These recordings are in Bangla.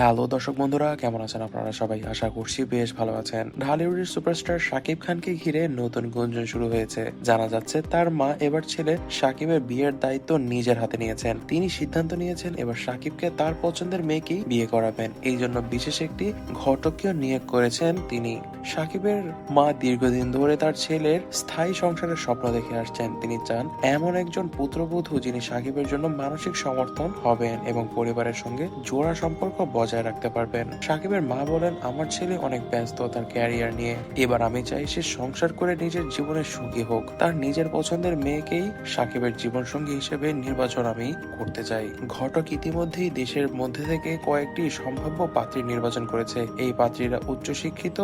হ্যালো দর্শক বন্ধুরা, কেমন আছেন আপনারা সবাই? আশা করছি বেশ ভালো আছেন। ঢালিউডের সুপারস্টার শাকিব খানকে ঘিরে নতুন গুঞ্জন শুরু হয়েছে। জানা যাচ্ছে তার মা এবার ছেলে শাকিবের বিয়ের দায়িত্ব নিজের হাতে নিয়েছেন। তিনি সিদ্ধান্ত নিয়েছেন এবার শাকিবকে তার পছন্দের মেয়েকেই বিয়ে করাবেন। এই জন্য বিশেষ একটি ঘটকীয় নিয়োগ করেছেন তিনি। শাকিবের মা দীর্ঘদিন ধরে তার ছেলের স্থায়ী সংসারের স্বপ্ন দেখে আসছেন। তিনি চান এমন একজন পুত্রবধূ যিনি সাকিবের জন্য মানসিক সমর্থন হবেন এবং পরিবারের সঙ্গে জোড়া সম্পর্ক বজায় রাখতে পারবেন। সাকিবের মা বলেন, আমার ছেলে অনেক ব্যস্ত তার ক্যারিয়ার নিয়ে। এবার আমি চাই সে সংসার করে নিজের জীবনে সুখী হোক। তার নিজের পছন্দের মেয়েকেই সাকিবের জীবন সঙ্গী হিসেবে নির্বাচন আমি করতে চাই। ঘটক ইতিমধ্যেই দেশের মধ্যে থেকে কয়েকটি সম্ভাব্য পাত্রী নির্বাচন করেছে। এই পাত্রীরা উচ্চশিক্ষিত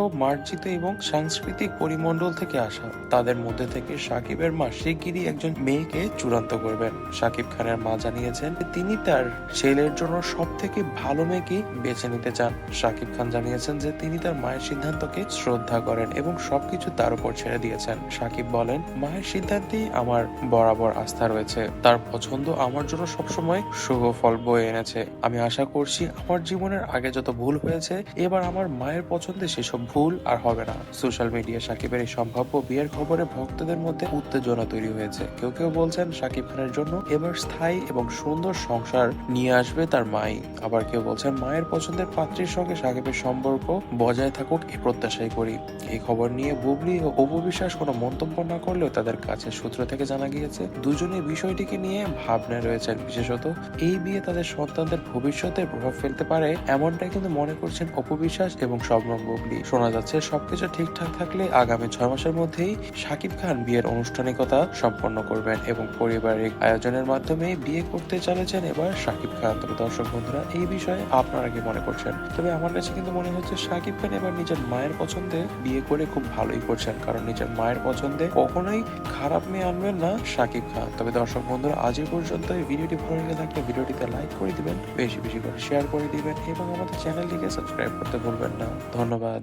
মার্জিত এবং সাংস্কৃতিক পরিমণ্ডল থেকে আসা। তাদের মধ্যে থেকে সাকিবের মা শিগগিরই একজন মেয়েকে চূড়ান্ত করবেন। সাকিব খানের মা জানিয়েছেন তিনি তার ছেলের জন্য সব থেকে ভালো মেয়েকে বেছে নিতে চান। সাকিব খান জানিয়েছেন যে তিনি তার মায়ের সিদ্ধান্তকে শ্রদ্ধা করেন এবং সবকিছু তার উপর ছেড়ে দিয়েছেন। সাকিব বলেন, মায়ের সিদ্ধান্তেই আমার বরাবর আস্থা রয়েছে। তার পছন্দ আমার জন্য সবসময় শুভ ফল বয়ে এনেছে। আমি আশা করছি আমার জীবনের আগে যত ভুল হয়েছে, এবার আমার মায়ের পছন্দে সেসব ভুল আর হবে না। সোশ্যাল মিডিয়া সাকিবের এই সম্ভাব্য বিয়ের খবরে ভক্তদের মধ্যে উত্তেজনা তৈরি হয়েছে। কেউ কেউ বলছেন সাকিব খানের জন্য এবার স্থায়ী এবং সুন্দর সংসার নিয়ে আসবে তার মাই। আবার কেউ বলছেন মায়ের পছন্দের পাত্রীর সঙ্গে সাকিবের সম্পর্ক বজায় থাকুক এই প্রত্যাশাই করি। এই খবর নিয়ে বুবলি ও অপবিশ্বাস কোনো মন্তব্য না করলেও তাদের কাছে সূত্র থেকে জানা গিয়েছে দুজনে বিষয়টিকে নিয়ে ভাবনায় রয়েছেন। বিশেষত এই বিয়ে তাদের সন্তানদের ভবিষ্যতে প্রভাব ফেলতে পারে, এমনটাই কিন্তু মনে করছেন অপবিশ্বাস এবং শবনম বুবলি। শোনা যাচ্ছে সবকিছু ঠিকঠাক থাকলে আগামী ছয় মাসের মধ্যেই শাকিব খান বিয়ের আনুষ্ঠানিকতা সম্পন্ন করবেন এবং পারিবারিক আয়োজনের মাধ্যমে বিয়ে করতে চলেছেন এবার শাকিব খান। তবে দর্শক বন্ধুরা, এই বিষয়ে আপনারা কি মনে করছেন? তবে আমার কাছে কিন্তু মনে হচ্ছে শাকিব খান এবার নিজের মায়ের পছন্দে বিয়ে করে খুব ভালোই করছেন। কারণ নিজের মায়ের পছন্দে কখনোই খারাপ মেয়ে আনবেন না শাকিব খান। তবে দর্শক বন্ধুরা, আজ পর্যন্ত। এই ভিডিওটি ভালো লেগে থাকলে ভিডিওটিতে লাইক করে দিবেন, বেশি বেশি করে শেয়ার করে দিবেন এবং আমাদের চ্যানেলটিকে সাবস্ক্রাইব করতে ভুলবেন না। ধন্যবাদ।